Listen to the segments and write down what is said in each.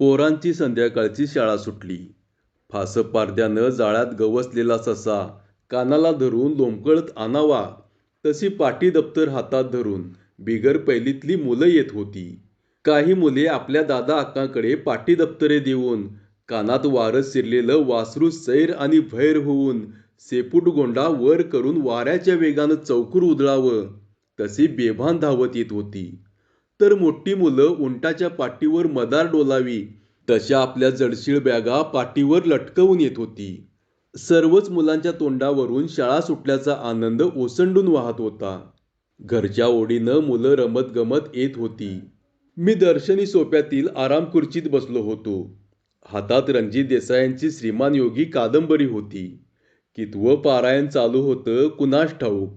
पोरांची संध्याकाळची शाळा सुटली. फासं पारद्यानं जाळ्यात गवसलेला ससा कानाला धरून लोंबकळत आणावा तशी पाटी दप्तर हातात धरून बिगर पहिलीतली मुलं येत होती. काही मुले आपल्या दादा अक्कांकडे पाटी दप्तरे देऊन कानात वारं शिरलेलं वासरू सैर आणि भैर होऊन सेपूट गोंडा वर करून वाऱ्याच्या वेगानं चौकूर उधळावं तशी बेभान धावत येत होती. तर मोठी मुलं उंटाच्या पाठीवर मदार डोलावी तशा आपल्या जडशीळ बॅगा पाठीवर लटकवून येत होती. सर्वच मुलांच्या तोंडावरून शाळा सुटल्याचा आनंद ओसंडून वाहत होता. घरच्या ओढीनं मुलं रमत गमत येत होती. मी दर्शनी सोप्यातील आराम खुर्चीत बसलो होतो. हातात रणजित देसायांची श्रीमान योगी कादंबरी होती. कितवं पारायण चालू होतं कुणास ठाऊक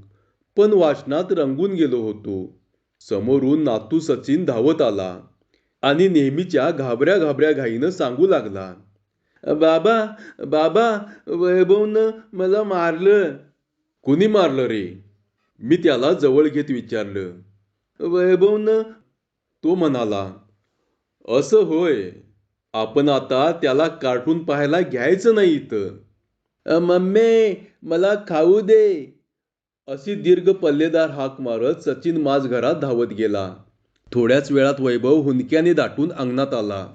पण वाचनात रंगून गेलो होतो. समोरून नातू सचिन धावत आला आणि नेहमीच्या घाबऱ्या घाबऱ्या घाईनं सांगू लागला बाबा बाबा वैभवनं मला मारलं. कुणी मारलं रे? मी त्याला जवळ घेत विचारलं. वैभवनं? तो म्हणाला. असं होय आपण आता त्याला कार्टून पाहायला घ्यायचं नाही इथं. मम्मे मला खाऊ दे. अशी दीर्घ पल्लेदार हाक मारत सचिन माझ घरात धावत गेला. थोड्याच वेळात वैभव हुंदक्याने दाटून अंगणात आला.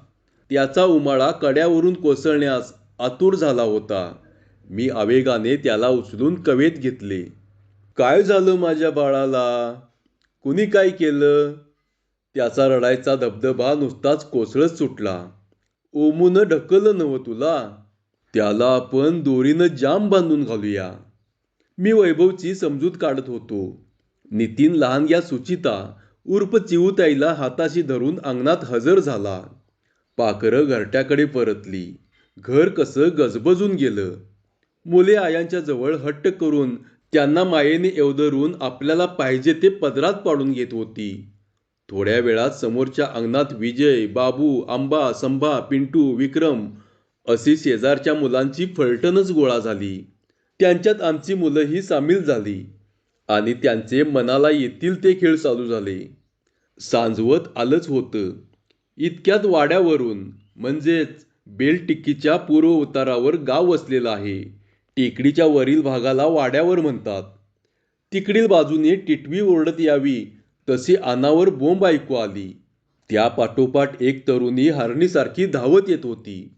त्याचा उमाळा कड्यावरून कोसळण्यास आतुर झाला होता. मी आवेगाने त्याला उचलून कवेत घेतले. काय झालं माझ्या बाळाला? कुणी काय केलं? त्याचा रडायचा धबधबा नुसताच कोसळत सुटला. ओमून ढकललं नवं तुला? त्याला आपण दोरीनं जाम बांधून घालूया. मी वैभवची समजूत काढत होतो. नितीन लहान या सुचिता उर्फ चिऊताईला हाताशी धरून अंगणात हजर झाला. पाखरं घरट्याकडे परतली. घर कसं गजबजून गेलं. मुले आयांच्या जवळ हट्ट करून त्यांना मायेने एवदरून आपल्याला पाहिजे ते पदरात पाडून घेत होती. थोड्या वेळात समोरच्या अंगणात विजय बाबू आंबा संभा पिंटू विक्रम अशी शेजारच्या मुलांची फलटणच गोळा झाली. त्यांच्यात आमची मुलंही सामील झाली आणि त्यांचे मनाला येतील ते खेळ चालू झाले. सांजवत आलंच होतं. इतक्यात वाड्यावरून म्हणजेच बेलटिक्कीच्या पूर्व उतारावर गाव वसलेलं आहे टेकडीच्या वरील भागाला वाड्यावर म्हणतात. तिकडील बाजूने टिटवी ओरडत यावी तशी अनावर बोंब ऐकू आली. त्या पाठोपाठ एक तरुणी हरणीसारखी धावत येत होती.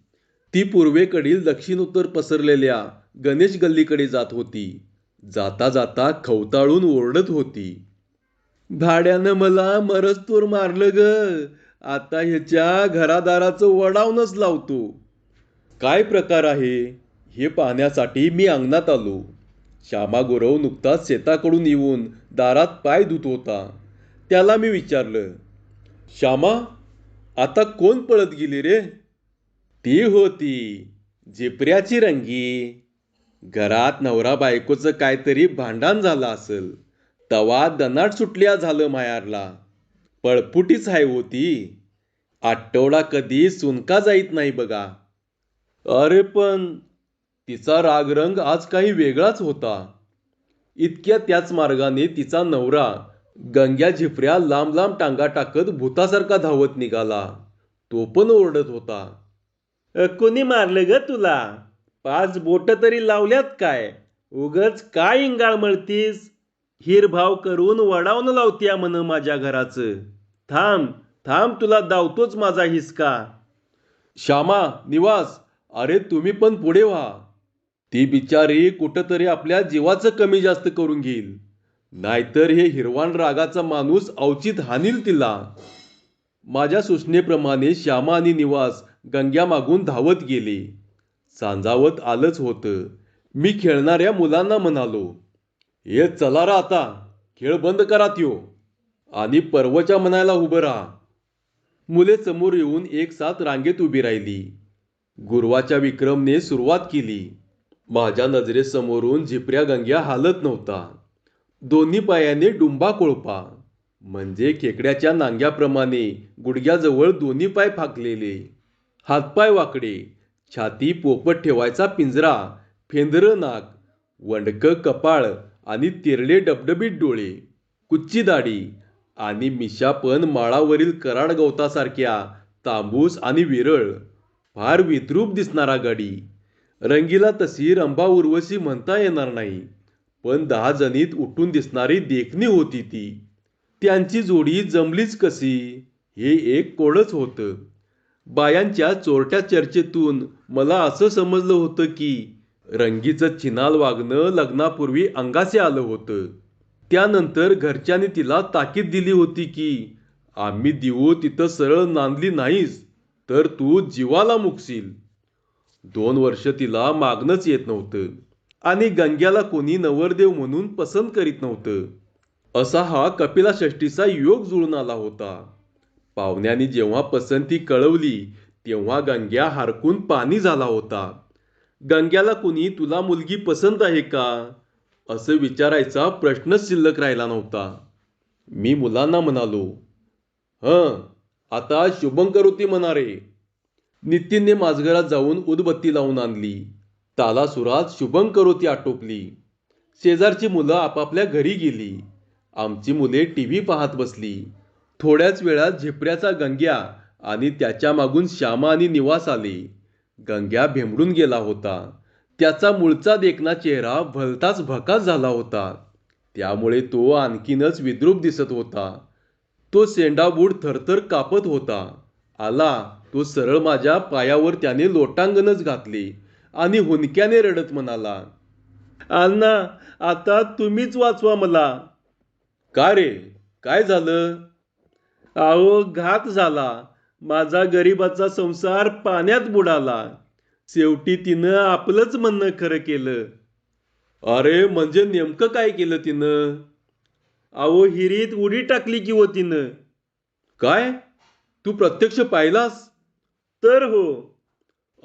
ती पूर्वेकडील दक्षिणोत्तर पसरलेल्या गणेश गल्लीकडे जात होती. जाता जाता खवताळून ओरडत होती. भाड्यानं मला मरस्तोर मारलं ग. आता ह्याच्या घरादाराचं वडावूनच लावतो. काय प्रकार आहे? हे पाहण्यासाठी मी अंगणात आलो. श्यामा गुरव नुकताच शेताकडून येऊन दारात पाय धुत होता. त्याला मी विचारलं श्यामा आता कोण पळत गेली रे? ती होती झिपऱ्याची रंगी. घरात नवरा बायकोचं काहीतरी भांडण झालं असेल तवा दनाट सुटल्या झालं मायारला. पळपुटीच आहे होती आठवडा कधी सुनका जाईत नाही बघा. अरे पण तिचा रागरंग आज काही वेगळाच होता. इतक्या त्याच मार्गाने तिचा नवरा गंग्या झिपऱ्या लांब लांब टांगा टाकत भूतासारखा धावत निघाला. तो पण ओरडत होता. कोणी मारलं ग तुला? पाच बोट तरी लावल्यात काय? उगच काय इंगाळ मळतीस? हिरभाव करून वडावून लावत्या म्हण माझ्या घराचं. थांब थांब तुला दावतोच माझा हिसका. श्यामा निवास. अरे तुम्ही पण पुढे व्हा. ती बिचारी कुठंतरी आपल्या जीवाचं कमी जास्त करून घेईल. नाहीतर हे हिरवाण रागाचा माणूस अवचित हानील तिला. माझ्या सूचनेप्रमाणे श्यामा आणि निवास गंग्या मागून धावत गेले. सांजावत आलंच होतं. मी खेळणाऱ्या मुलांना म्हणालो हे चला रा आता खेळ बंद करा त्यो. आणि पर्वच्या म्हणायला उभं राहा. मुले समोर येऊन एक साथ रांगेत उभी राहिली. गुरवाच्या विक्रमने सुरुवात केली. माझ्या नजरेसमोरून झिपऱ्या गंग्या हालत नव्हता. दोन्ही पायाने डुंबा कोळपा म्हणजे खेकड्याच्या नांग्याप्रमाणे गुडघ्याजवळ दोन्ही पाय फाकलेले. हातपाय वाकडे छाती पोपट ठेवायचा पिंजरा फेंदरं नाक वंडकं कपाळ आणि तिरले डबडबीत डोळे कुच्ची दाढी आणि मिशा पण माळावरील कराड गवतासारख्या तांबूस आणि विरळ. फार विद्रूप दिसणारा गाडी. रंगीला तशी रंभा उर्वशी म्हणता येणार नाही पण दहा जणीत उठून दिसणारी देखणी होती ती. त्यांची जोडी जमलीच कशी हे एक कोडच होतं. बायांच्या चोरट्या चर्चेतून मला असं समजलं होतं की रंगीचं चिनाल वागणं लग्नापूर्वी अंगासे आलं होतं. त्यानंतर घरच्यांनी तिला ताकीद दिली होती की आम्ही देऊ तिथं सरळ नांदली नाहीस तर तू जीवाला मुकशील. दोन वर्ष तिला मागणंच येत नव्हतं आणि गंग्याला कोणी नवरदेव म्हणून पसंत करीत नव्हतं. असा हा कपिला षष्टीचा योग जुळून आला होता. पाहुण्यांनी जेव्हा पसंती कळवली तेव्हा गंग्या हरकून पाणी झाला होता. गंग्याला कुणी तुला मुलगी पसंत आहे का? असं विचारायचा प्रश्नच शिल्लक राहिला नव्हता. मी मुलांना म्हणालो हं आता शुभंकरोती म्हणा रे नितीनने माझघरात जाऊन उदबत्ती लावून आणली. तालासुरात शुभंकरोती आटोपली. शेजारची मुलं आपापल्या घरी गेली. आमची मुले टी व्ही पाहत बसली. थोड्याच वेळात झिपऱ्याचा गंग्या आणि त्याच्या मागून श्यामा आणि निवास आले. गंग्या भेंबडून गेला होता. त्याचा मूळचा देखना चेहरा भलताच भकास झाला होता. त्यामुळे तो आणखीनच विद्रूप दिसत होता. तो सेंडाबूड थरथर कापत होता. आला तो सरळ माझ्या पायावर त्याने लोटांगणच घातली आणि हुंदक्याने रडत म्हणाला अण्णा आता तुम्हीच वाचवा मला. का रे? काय झालं? अहो घात झाला. माझा गरिबाचा संसार पाण्यात बुडाला. शेवटी तिनं आपलंच म्हणणं खरं केलं. अरे म्हणजे नेमकं काय केलं तिनं? अहो हिरीत उडी टाकली की हो तिनं. काय? तू प्रत्यक्ष पाहिलास? तर हो.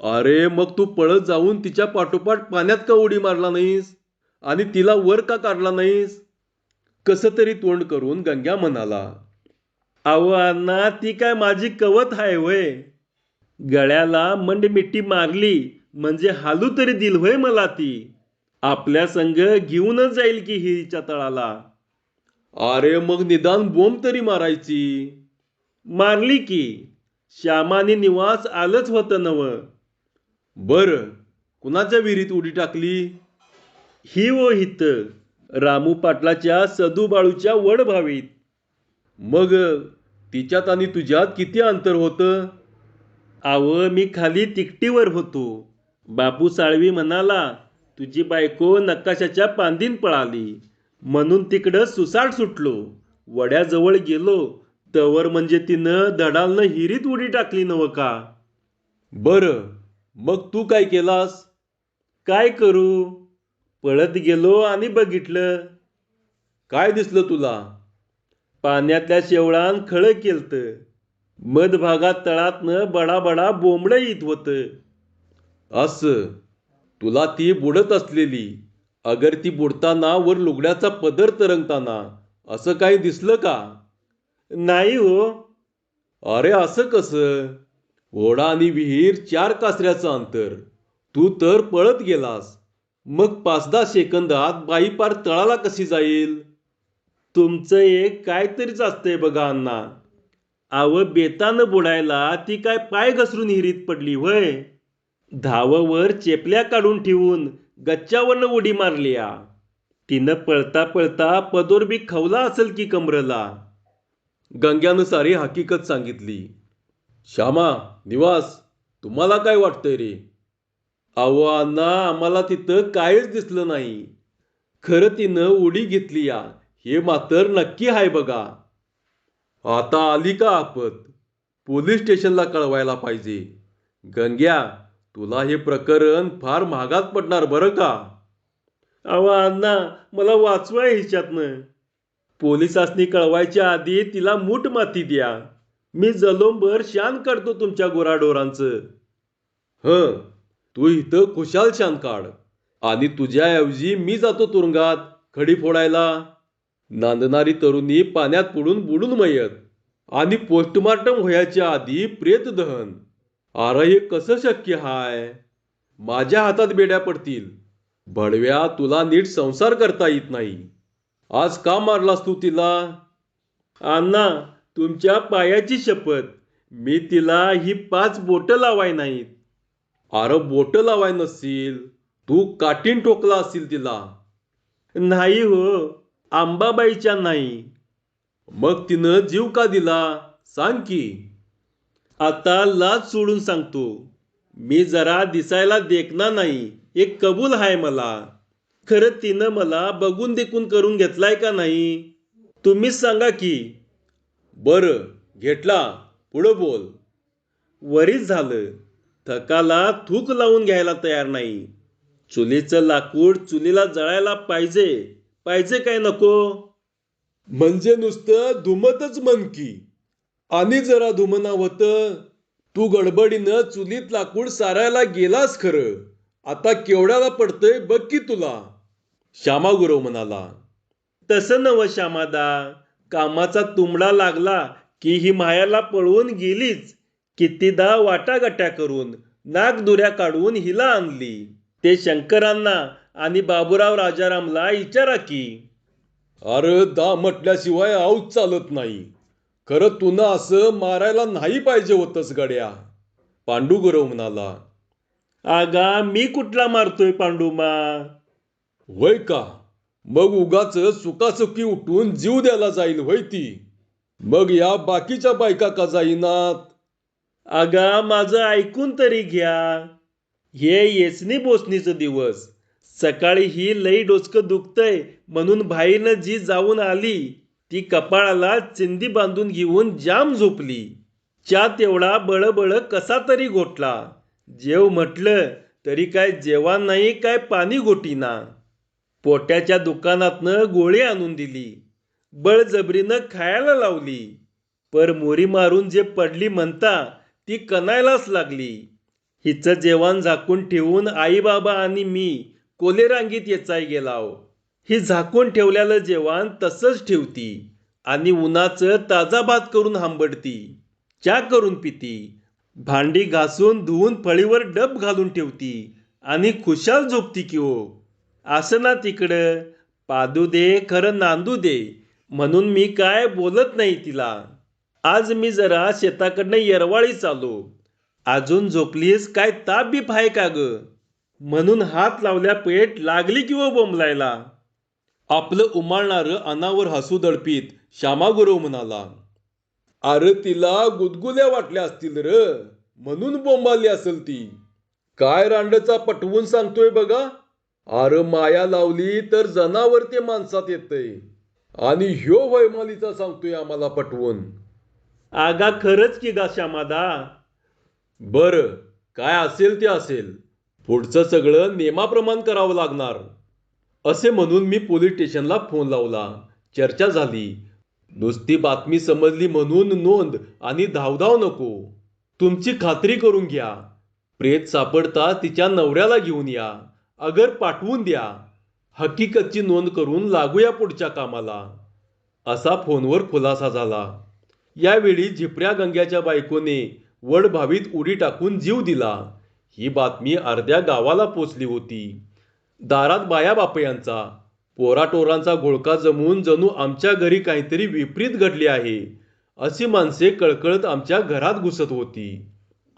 अरे मग तू पळत जाऊन तिच्या पाठोपाठ पाण्यात का उडी मारला नाहीस? आणि तिला वर का काढला नाहीस? कसं तरी तोंड करून गंग्या म्हणाला. अहो अण्णा ती काय माझी कवत आहे होय. गळ्याला मंड मिट्टी मारली म्हणजे हालू तरी दिल होय मला ती. आपल्या संग घेऊनच जाईल की हिच्या तळाला. अरे मग निदान बोंब तरी मारायची. मारली की. श्यामाने निवास आलंच होतं नव. बर कुणाच्या विहिरीत उडी टाकली? ही ओ हित रामू पाटलाच्या सदू बाळूच्या वड भावीत मग तिच्यात आणि तुझ्यात किती अंतर होतं? आव मी खाली तिकटीवर होतो. बापू साळवी म्हणाला तुझी बायको नकाशाच्या पांदीन पळाली. म्हणून तिकडं सुसाट सुटलो. वड्याजवळ गेलो. तवर म्हणजे तिनं दडालनं हिरीत उडी टाकली नव का? बर. मग तू काय केलास? काय करू? पळत गेलो आणि बघितलं. काय दिसलं तुला? पाण्यातल्या शेवळान खळं केलत. मधभागात तळातनं बडा बडा बोंबडं येत होत. अस तुला ती बुडत असलेली अगर ती बुडताना वर लुगड्याचा पदर तरंगताना असं काही दिसलं का? नाही हो. अरे असं कसं? ओढा आणि विहीर चार कासऱ्याचं अंतर. तू तर पळत गेलास. मग पाच दहा सेकंदात बाई पार तळाला कशी जाईल? तुमचं एक काहीतरीच असतंय बघा अण्णा. आव बेतानं बुडायला ती काय पाय घसरून हिरीत पडली व्हय? धाववर चेपल्या काढून ठेवून गच्च्यावरनं उडी मारली तिनं पळता पळता पदोर बी खवला असेल की कमरला. गंग्यानं सारी हकीकत सांगितली. श्यामा निवास तुम्हाला काय वाटतंय रे? अहो अण्णा आम्हाला तिथं काहीच दिसलं नाही. खरं तिनं उडी घेतली या. हे मात्र नक्की आहे बघा. आता आली का आपत? पोलीस स्टेशनला कळवायला पाहिजे. गंग्या तुला हे प्रकरण फार महागात पडणार बरं का? अहो अण्णा मला वाचवाय ह्याच्यातनं पोलिसासनी कळवायच्या आधी तिला मूठ माती द्या. मी जलोंबर शान काढतो तुमच्या गोराडोरांचं. ह तू इथं खुशाल शान काढ. आणि तुझ्याऐवजी मी जातो तुरुंगात खडी फोडायला. नांदणारी तरुणी पाण्यात पडून बुडून मयत आणि पोस्टमार्टम व्हायच्या आधी प्रेत दहन. अरे हे कसं शक्य हाय? माझ्या हातात बेड्या पडतील. भडव्या तुला नीट संसार करता येत नाही. आज का मारलास तू तिला? अण्णा तुमच्या पायाची शपथ. मी तिला ही पाच बोटं लावाय नाहीत. अरे बोट लावाय नसतील तू काटीन ठोकला असतील तिला. नाही हो आंबाबाईच्या नाही. मग तिनं जीव का दिला? सांग की. आता लाज सोडून सांगतो. मी जरा दिसायला देखना नाही. एक कबूल आहे मला. खरं तिनं मला बघून देखून करून घेतलाय का नाही? तुम्हीच सांगा की. बरं घेतला. पुढं बोल. वरीच झालं. थकाला थूक लावून घ्यायला तयार नाही. चुलीचं लाकूड चुलीला जळायला पाहिजे. पाहिजे काय नको? म्हणजे नुसतं धुमतच मन की. आणि जरा धुमना होतं तू गडबडीनं चुलीत लाकूड सारायला गेलास खरं. आता केवढ्याला पडतंय बघ की तुला. श्यामा गुरव म्हणाला. तसं नव श्यामादा. कामाचा तुंबडा लागला की ही मायाला पळवून गेलीच. कितीदा वाटागट्या करून नागदुऱ्या काढून हिला आणली. ते शंकरांना आणि बाबूराव राजारामला विचारा की अरे दा म्हटल्याशिवाय आऊच चालत नाही. खरं तुनं असं मारायला नाही पाहिजे होतंस गड्या पांडू गुरव म्हणाला. आगा मी कुठला मारतोय पांडुमा वय का? मग उगाच सुकासुकी उठून जीव द्यायला जाईल होय ती. मग या बाकीच्या बायका का जाईनात? आगा माझं ऐकून तरी घ्या. हे येचनी बोसनीचं दिवस. सकाळी ही लई डोचकं दुखतंय म्हणून भाईनं जी जाऊन आली ती कपाळाला चिंदी बांधून घेऊन जाम झोपली. च्या तेवढा बळबळ कसा तरी घोटला जेव म्हटलं तरी काय जेवण नाही काय पाणी गोटीना. पोट्याच्या दुकानातनं गोळी आणून दिली. बळजबरीनं खायला लावली. पर मोरी मारून जे पडली म्हणता ती कनायलाच लागली. हिचं जेवण झाकून ठेवून आई बाबा आणि मी कोलेरांगीत येचाय गेलाव ही झाकून ठेवलेलं जेवण तसंच ठेवती आणि उन्हाचं ताजा भात करून हांबडती. चा करून पिती. भांडी घासून धुवून फळीवर डब घालून ठेवती आणि खुशाल झोपती की हो. असं ना तिकडं पादू दे खरं नांदू दे म्हणून मी काय बोलत नाही तिला. आज मी जरा शेताकडनं येरवाळी चालो. अजून झोपलीस काय ताप बीप आहे का गं? म्हणून हात लावल्या पेट लागली किंवा बोंबलायला? आपलं उमाळणारं अनावर हसू दडपीत श्यामागुरव म्हणाला अरे तिला गुदगुल्या वाटल्या असतील र म्हणून बोंबाली असेल ती. काय रांडचा पटवून सांगतोय बघा. अरे माया लावली तर जनावर ते माणसात येतंय. आणि ह्यो वैमालीचा सांगतोय आम्हाला पटवून. आगा खरंच की गा श्यामादा? बर काय असेल ते असेल. पुढचं सगळं नियमाप्रमाण करावं लागणार. असे म्हणून मी पोलीस स्टेशनला फोन लावला. चर्चा झाली. नुसती बातमी समजली म्हणून नोंद आणि धावधाव नको. तुमची खात्री करून घ्या. प्रेत सापडता तिच्या नवऱ्याला घेऊन या. अगर पाठवून द्या. हकीकतची नोंद करून लागूया पुढच्या कामाला. असा फोनवर खुलासा झाला. यावेळी झिपऱ्या गंग्याच्या बायकोने वडभावीत उडी टाकून जीव दिला. ही बातमी अर्ध्या गावाला पोचली होती. दारात बाया बापयांचा पोराटोरांचा घोळका जमून जणू आमच्या घरी काहीतरी विपरीत घडले आहे अशी माणसे कळकळत आमच्या घरात घुसत होती.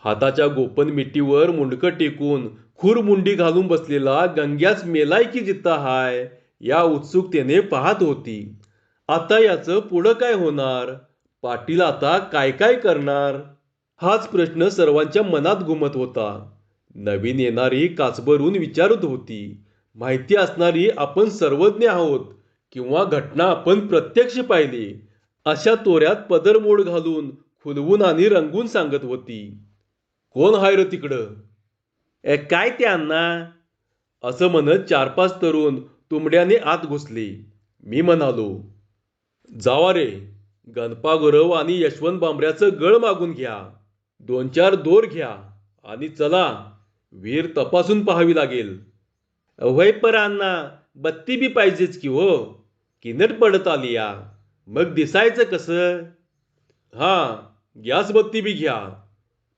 हाताच्या गोपन मिट्टीवर मुंडकं टेकून खूर मुंडी घालून बसलेला गंग्याच मेलाय की जित्ता हाय या उत्सुकतेने पाहत होती. आता याचं पुढं काय होणार? पाटील आता काय काय करणार? हाच प्रश्न सर्वांच्या मनात घुमत होता. नवीन येणारी काचभरून विचारत होती. माहिती असणारी आपण सर्वज्ञ आहोत किंवा घटना आपण प्रत्यक्ष पाहिली अशा तोऱ्यात पदरमोड घालून खुलवून आणि रंगून सांगत होती. कोण हाय र तिकडं? ए, काय ते अण्णा? असं म्हणत चार पाच तरुण तुंबड्याने आत घुसले. मी म्हणालो जावा रे गणपा गुरव आणि यशवंत बांबऱ्याचं गळ मागून घ्या. दोन चार दोर घ्या आणि चला. वीर तपासून पाहावी लागेल. वय बत्ती बी पाहिजेच की हो? किनट पडत आली या. मग दिसायचं कसं? हा गॅस बत्ती बी घ्या.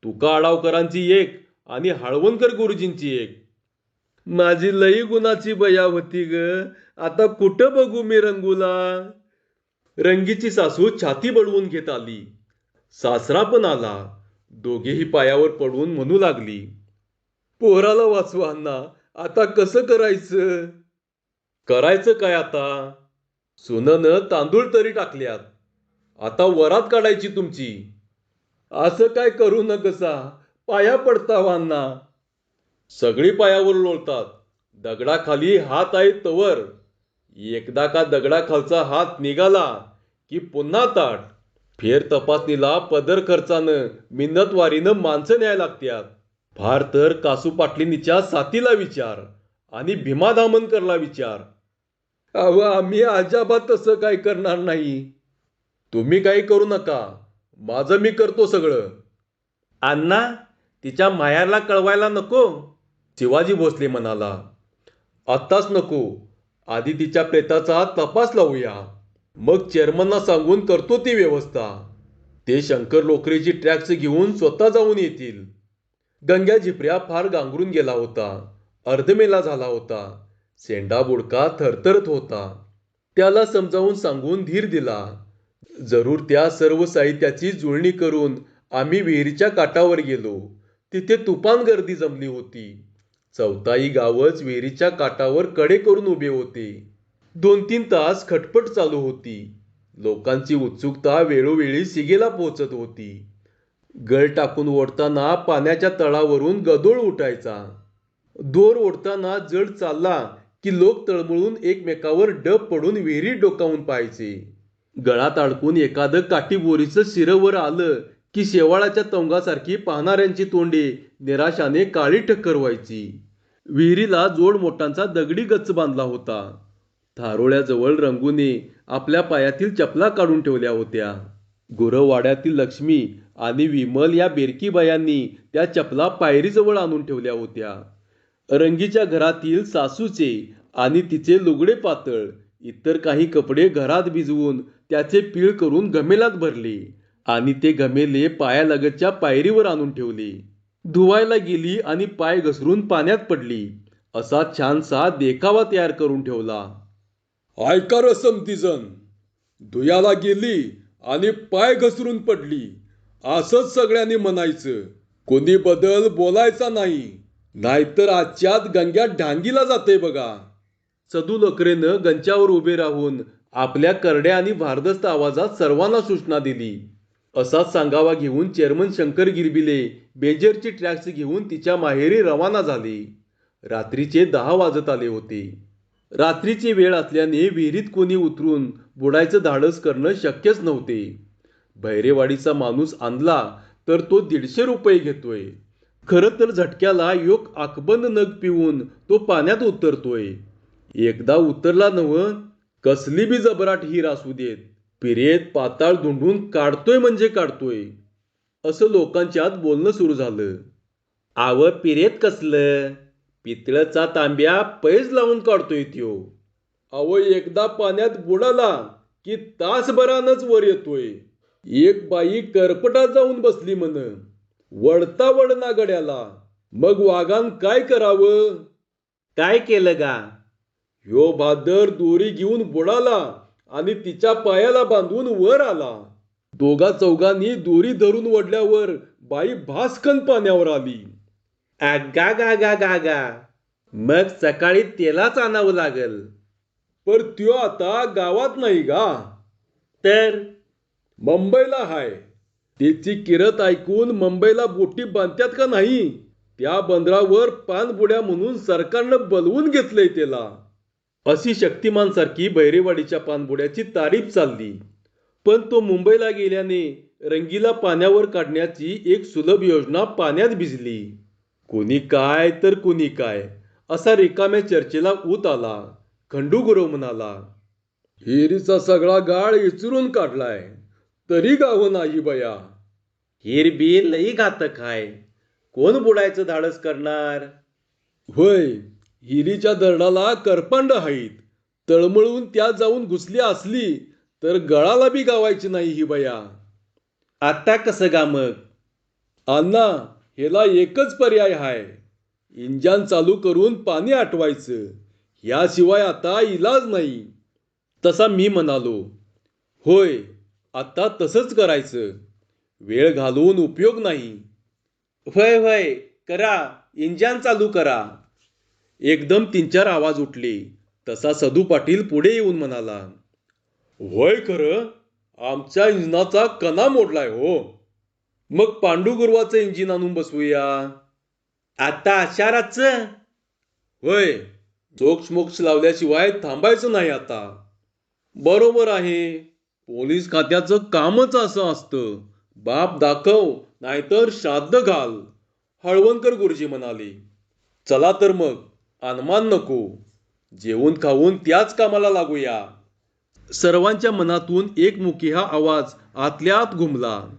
तुका आडावकरांची एक आणि हळवणकर गुरुजींची एक. माझी लई गुणाची बया होती ग. आता कुठं बघू मी रंगूला? रंगीची सासू छाती बळवून घेत आली. सासरा पण आला. दोघेही पायावर पडून म्हणू लागली. पोराला वाचवा अण्णा. आता कसं करायचं? करायचं काय आता? सुननं तांदूळ तरी टाकल्यात. आता वरात काढायची तुमची. असं काय करू नकसा? पाया पडता अण्णा. सगळी पायावर लोळतात. दगडाखाली हात आहे तवर. एकदा का दगडाखालचा हात निघाला की पुन्हा ताट. फेर तपासणीला पदर खर्चानं मिन्नतवारीनं माणसं न्याय लागत्यात. फार तर कासू पाटलीनीच्या साथीला विचार आणि भीमा दामनकरला विचार. अव आम्ही अजाबात तसं काय करणार नाही. तुम्ही काही करू नका. माझं मी करतो सगळं. अण्णा तिच्या मायाला कळवायला नको. शिवाजी भोसले म्हणाला. आत्ताच नको. आधी तिच्या प्रेताचा तपास लावूया. मग चेअरमनना सांगून करतो ती व्यवस्था. ते शंकर लोकरेची ट्रॅक्स घेऊन स्वतः जाऊन येतील. गंग्या झिपऱ्या फार गांगरून गेला होता. अर्धमेला झाला होता. सेंडा बुडका थरथरत होता. त्याला समजावून सांगून धीर दिला. जरूर त्या सर्व साहित्याची जुळणी करून आम्ही विहिरीच्या काठावर गेलो. तिथे तुफान गर्दी जमली होती. चौथाई गावच विहिरीच्या काठावर कडे करून उभे होते. दोन तीन तास खटपट चालू होती. लोकांची उत्सुकता वेळोवेळी सिगेला पोहोचत होती. गळ टाकून ओढताना पाण्याच्या तळावरून गदोळ उठायचा. दोर ओढताना जड चालला की लोक तळमळून एकमेकावर डब पडून विहिरीत डोकावून पाहायचे. गळात अडकून एखादं काठीबोरीचं शिरवर आलं की शेवाळाच्या तोंगासारखी पाहणाऱ्यांची तोंडे निराशाने काळी टक्कर व्हायची. विहिरीला जोड मोठांचा दगडी गच्च बांधला होता. थारोळ्याजवळ रंगूने आपल्या पायातील चपला काढून ठेवल्या होत्या. गुरवाड्यातील लक्ष्मी आणि विमल या बेरकी बायांनी त्या चपला पायरीजवळ आणून ठेवल्या होत्या. रंगीच्या घरातील सासूचे आणि तिचे लुगडे पातळ इतर काही कपडे घरात भिजवून त्याचे पीळ करून गमेलात भरले आणि ते गमेले पायालगतच्या पायरीवर आणून ठेवले. धुवायला गेली आणि पाय घसरून पाण्यात पडली. असा छानसा देखावा तयार करून ठेवला. ऐका रसम तिजन. धुयाला गेली आणि पाय घसरून पडली. असंच सगळ्यांनी म्हणायचं. कोणी बदल बोलायचा नाही. नाहीतर आजच्यात गंग्यात ढांगीला जाते बघा. सदू लकरेनं गंच्यावर उभे राहून आपल्या करड्या आणि भारदस्त आवाजात सर्वांना सूचना दिली. असाच सांगावा घेऊन चेअरमन शंकर गिरबिले बेजरची ट्रॅक्स घेऊन तिच्या माहेरी रवाना झाली. रात्रीचे दहा वाजत आले होते. रात्रीची वेळ असल्याने विहिरीत कोणी उतरून बुडायचं धाडस करणं शक्यच नव्हते. भैरेवाडीचा माणूस आणला तर तो दीडशे रुपये घेतोय. खरं तर झटक्याला योग आकबंद नग पिऊन तो पाण्यात उतरतोय. एकदा उतरला नव कसली बी जबराट हीर असू देत पिरेत पाताळ धुंडून काढतोय म्हणजे काढतोय. असं लोकांच्यात बोलणं सुरू झालं. आव पिरेत कसलं? पितळचा तांब्या पैज लावून काढतोय त्यो. अव एकदा पाण्यात बुडाला की तासभरानच वर येतोय. एक बाई करपटात जाऊन बसली म्हण. वडता वडना गड्याला. मग वाघान काय करावं? काय केलं गा? ह्यो भादर दोरी घेऊन बुडाला आणि तिच्या पायाला बांधून वर आला. दोघा चौघांनी दोरी धरून ओढल्यावर बाई भास्कन पाण्यावर आली. आगा गा गा गा गा. मग सकाळी तेलाच आणावं लागल. पर त्यो आता गावात नाही गा. तर? मुंबईला हाय. त्याची किरत ऐकून मुंबईला बोटी बांधत्यात का नाही? त्या बंदरावर पानबुड्या म्हणून सरकारनं बलवून घेतलंय त्याला. अशी शक्तिमान सारखी बैरेवाडीच्या पानबुड्याची तारीफ चालली. पण तो मुंबईला गेल्याने रंगीला पाण्यावर काढण्याची एक सुलभ योजना पाण्यात भिजली. कोणी काय तर कोणी काय असा रिकाम्या चर्चेला ऊत आला. खंडू गुरव म्हणाला हिरीचा सगळा गाळ इचरून काढलाय. तरी गावं नाही बया. हिरबी लई घातक हाय. कोण बुडायचं धाडस करणार? होय हिरीच्या दरडाला करपांड आहेत तळमळून त्या जाऊन घुसली असली तर गळाला बी गावायची नाही ही बया. आता कसं गा मग? अण्णा ह्याला एकच पर्याय हाय. इंजन चालू करून पाणी आटवायचं. याशिवाय आता इलाज नाही. तसा मी म्हणालो. होय आता तसंच करायचं. वेळ घालवून उपयोग नाही. वय व्हय करा. इंजन चालू करा. एकदम तीन चार आवाज उठले. तसा सदू पाटील पुढे येऊन म्हणाला होय खरं? आमच्या इंजिनाचा कणा मोडलाय हो. मग पांडुगुरुवाचं इंजिन आणून बसवूया. आता आशाराच? होय जोक्ष मोक्ष लावल्याशिवाय थांबायचं नाही आता. बरोबर आहे. पोलीस खात्याचं कामच असं असतं. बाप दाखव नाहीतर श्राद्ध घाल. हळवणकर गुरुजी म्हणाले चला तर मग अनमान नको. जेवून खाऊन त्याच कामाला लागूया. सर्वांच्या मनातून एकमुखी हा आवाज आतल्या आत घुमला.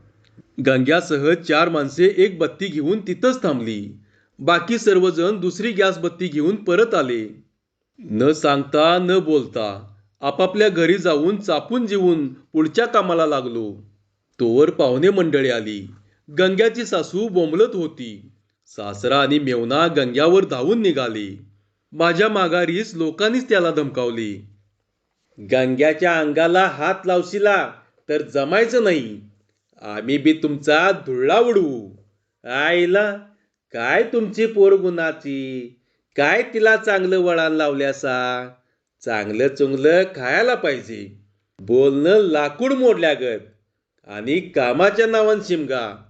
गंग्यासह चार माणसे एक बत्ती घेऊन तिथंच थांबली. बाकी सर्वजण दुसरी गॅस बत्ती घेऊन परत आले. न सांगता न बोलता. आपापल्या घरी जाऊन चापून जिवून पुढच्या कामाला लागलो. तोवर पाहुणे मंडळी आली. गंग्याची सासू बोंबलत होती. सासरा आणि मेवना गंग्यावर धावून निघाले. माझ्या माघारीस लोकांनीच त्याला धमकावली. गंग्याच्या अंगाला हात लावशिला तर जमायचं नाही. आम्ही बी तुमचा धुळला उडवू आईला काय तुमची पोर गुणाची काय तिला चांगलं वळण लावल्यासा? चांगलं चुंगलं खायला पाहिजे. बोलणं लाकूड मोडल्यागत आणि कामाच्या नावान शिमगा.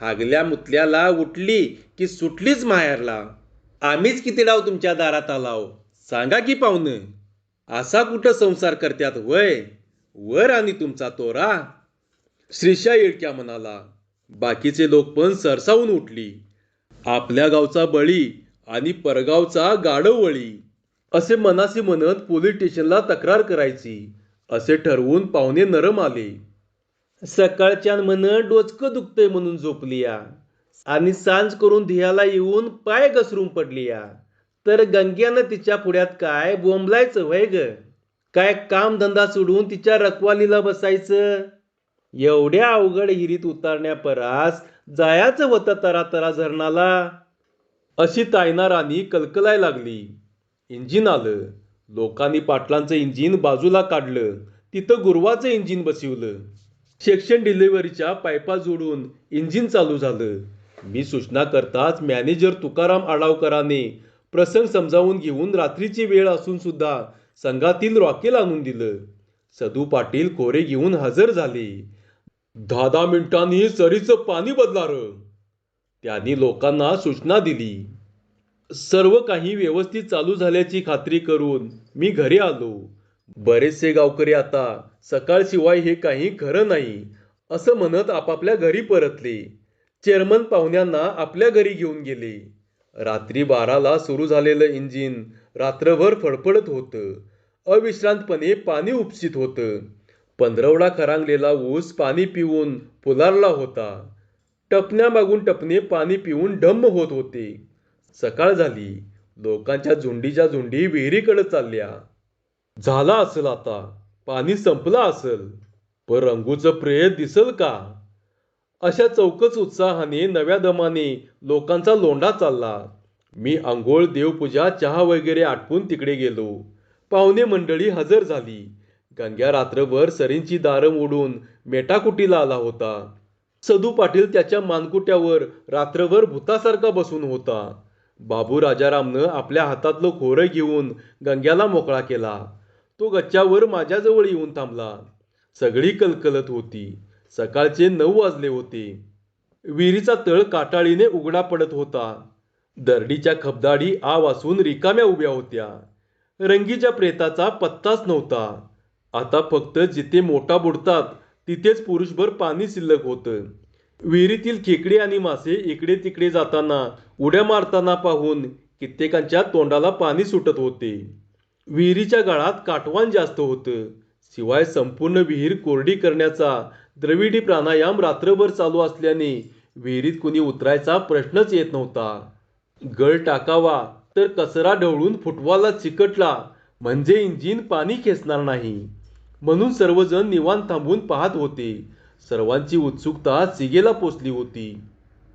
हागल्या मुतल्याला उठली की सुटलीच माहेरला. आम्हीच किती डाव तुमच्या दारात आलाव? सांगा की पाहुणं. असा कुठं संसार करत्यात वय? वर आणि तुमचा तोरा. श्रीशा येडक्या म्हणाला बाकीचे लोक पण सरसावून उठली. आपल्या गावचा बळी आणि परगावचा गाडवळी असे मनासी म्हणत पोलीस स्टेशनला तक्रार करायची. असे ठरवून पाहुणे नरम आले. सकाळच्या म्हण डोचकं दुखतंय म्हणून झोपलीया. आणि सांज करून धियाला येऊन पाय घसरून पडलीया. तर गंग्यानं तिच्या पुढ्यात काय बोंबलायचं वय ग? काय कामधंदा सोडून तिच्या रखवालीला बसायचं? एवढ्या अवघड हिरीत उतारण्यापरास जायाचं होतं तरा तरा झरणाला? अशी तायना राणी कलकलाय लागली. इंजिन आलं. लोकांनी पाटलांचं इंजिन बाजूला काढलं. तिथं गुरुवाचं इंजिन बसवलं. सेक्शन डिलिव्हरीच्या पायपा जोडून इंजिन चालू झालं. मी सूचना करताच मॅनेजर तुकाराम आडावकराने प्रसंग समजावून घेऊन रात्रीची वेळ असून सुद्धा संघातील रॉकेल आणून दिलं. सदू पाटील कोरे घेऊन हजर झाले. दहा दहा मिनिटांनी सरीचं पाणी बदलार. त्यांनी लोकांना सूचना दिली. सर्व काही व्यवस्थित चालू झाल्याची खात्री करून मी घरी आलो. बरेचसे गावकरी आता सकाळशिवाय हे काही खरं नाही असं म्हणत आपापल्या घरी परतले. चेअरमन पाहुण्यांना आपल्या घरी घेऊन गेले. रात्री बाराला सुरू झालेलं इंजिन रात्रभर फडफडत होतं. अविश्रांतपणे पाणी उपसित होतं. पंधरवडा खरांगलेला ऊस पाणी पिऊन फुलारला होता. टपण्यामागून टपणे पाणी पिऊन ढम्म होत होते. सकाळ झाली. लोकांच्या झुंडीच्या झुंडी विहिरीकडे चालल्या. झाला असेल आता. पाणी संपलं असेल. पण रंगूचं प्रेत दिसल का? अशा चौकच उत्साहाने नव्या दमाने लोकांचा लोंढा चालला. मी आंघोळ देवपूजा चहा वगैरे आटपून तिकडे गेलो. पाहुणे मंडळी हजर झाली. गंग्या रात्रभर सरींची दारं ओढून मेटाकुटीला आला होता. सदू पाटील त्याच्या मानकुट्यावर रात्रभर भूतासारखा बसून होता. बाबू राजारामनं आपल्या हातातलं खोरं घेऊन गंग्याला मोकळा केला. तो गच्च्यावर माझ्याजवळ येऊन थांबला. सगळी कलकलत होती. सकाळचे नऊ वाजले होते. विहिरीचा तळ काटाळीने उघडा पडत होता. दरडीच्या खबदाडी आ वासून रिकाम्या उभ्या होत्या. रंगीच्या प्रेताचा पत्ताच नव्हता. आता फक्त जिथे मोठा बुडतात तिथेच पुरुषभर पाणी शिल्लक होतं. विहिरीतील खेकडे आणि मासे इकडे तिकडे जाताना उड्या मारताना पाहून कित्येकांच्या तोंडाला पाणी सुटत होते. विहिरीच्या गाळात काटवान जास्त होतं. शिवाय संपूर्ण विहीर कोरडी करण्याचा द्रविडी प्राणायाम रात्रभर चालू असल्याने विहिरीत कुणी उतरायचा प्रश्नच येत नव्हता. गळ टाकावा तर कचरा ढवळून फुटवाला चिकटला म्हणजे इंजिन पाणी खेचणार नाही. म्हणून सर्वजण निवांत थांबून पाहत होते. सर्वांची उत्सुकता सिगेला पोचली होती.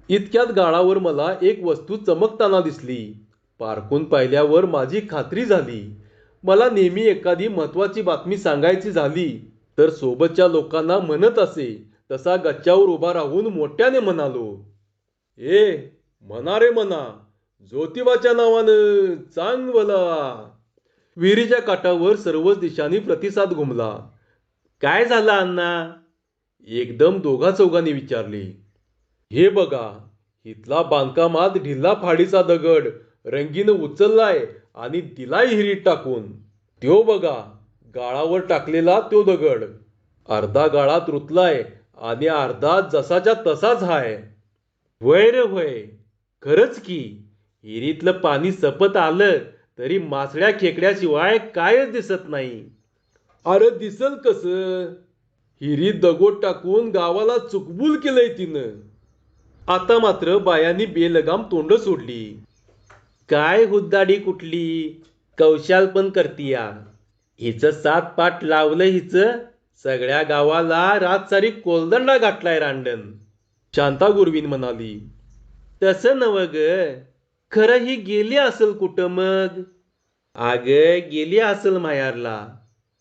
इतक्यात गाळावर मला एक वस्तू चमकताना दिसली. पारखून पाहिल्यावर माझी खात्री झाली. मला नेहमी एखादी महत्त्वाची बातमी सांगायची झाली तर सोबतच्या लोकांना म्हणत असे तसा गच्च्यावर उभा राहून मोठ्याने म्हणालो ए म्हणा रे म्हणा ज्योतिबाच्या नावानं चांग भला विहिरीच्या काठावर सर्वच दिशांनी प्रतिसाद घुमला. काय झालं अण्णा? एकदम दोघा चौघांनी विचारले. हे बघा इथला बांधकामात ढिल्ला फाडीचा दगड. रंगीनं उचललाय आणि दिलाय हिरीत टाकून. त्यो बघा गाळावर टाकलेला तो दगड. अर्धा गाळात रुतलाय आणि अर्धा जसाच्या तसाच हाय. वय रे वय खरंच की हिरीतलं पाणी सपत आलं तरी मासळ्या खेकड्याशिवाय कायच दिसत नाही. अरे दिसल कस? हिरीत दगड टाकून गावाला चुकबुल केलंय तिनं. आता मात्र बायांनी बेलगाम तोंड सोडली. काय हुद्दाडी कुठली? कौशाल पण करतीया. हिचं सात पाठ लावलं हिचं. सगळ्या गावाला रातसारी कोलदंडा घातलाय रांडण. शांता गुरवीन म्हणाली तसं नव ग. खरं ही गेली असेल कुठं मग? आग गेली असेल मायारला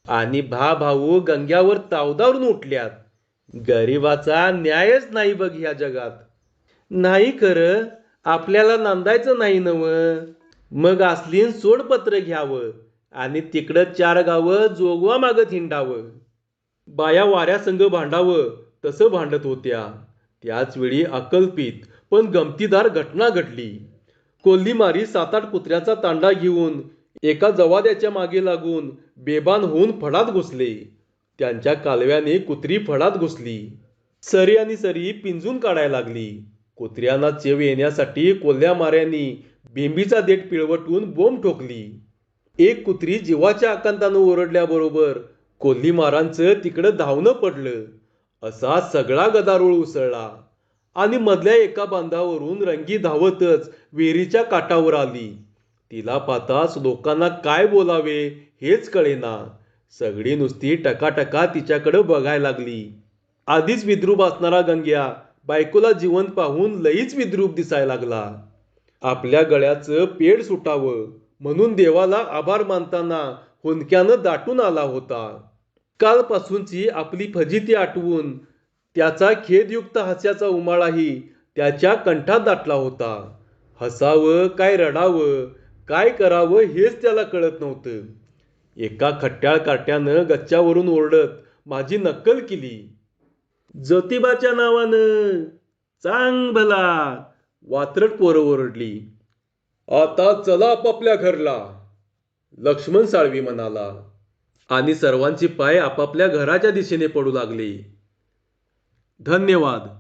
आणि भा भाऊ गंग्यावर तावदावरून उठल्यात. गरिबाचा न्यायच नाही बघ ह्या जगात. नाही खरं आपल्याला नांदायचं नाही नव. मग असलीन सोडपत्र घ्यावं आणि तिकडं चार गावं जोगवा मागत हिंडावं बाया वाऱ्यासंग भांडावं तसं भांडत होत्या. त्याच वेळी अकल्पित पण गमतीदार घटना घडली. कोल्हीमारी सात आठ कुत्र्याचा तांडा घेऊन एका जवाद्याच्या मागे लागून बेबान होऊन फडात घुसले. त्यांच्या कालव्याने कुत्री फडात घुसली. सरी आणि सरी पिंजून काढायला लागली. कुत्र्यांना चेव येण्यासाठी कोल्ह्या माऱ्यांनी बेंबीचा देठ पिळवटून बोंब ठोकली. एक कुत्री जीवाच्या आकांतानं ओरडल्याबरोबर कोल्हीमारांचं तिकडं धावणं पडलं. असा सगळा गदारोळ उसळला. आणि मधल्या एका बांधावरून रंगी धावतच विहिरीच्या काठावर आली. तिला पाहताच लोकांना काय बोलावे हेच कळेना. सगळी नुसती टकाटका तिच्याकडं बघायला लागली. आधीच विद्रूप असणारा गंग्या बायकोला जिवंत पाहून लईच विद्रूप दिसायला लागला. आपल्या गळ्याचं पेड सुटावं म्हणून देवाला आभार मानताना हुंदक्यानं दाटून आला होता. कालपासूनची आपली फजिती आठवून त्याचा खेदयुक्त हास्याचा उमाळाही त्याच्या कंठात दाटला होता. हसावं काय रडावं काय करावं हेच त्याला कळत नव्हतं. एका खट्ट्याळ काट्यानं गच्च्यावरून ओरडत माझी नक्कल केली. ज्योतिबाच्या नावानं चांग भला वात्रट पोरं ओरडली. आता चला आपापल्या घरला लक्ष्मण साळवी म्हणाला. आणि सर्वांची पाय आपापल्या घराच्या दिशेने पडू लागली. धन्यवाद.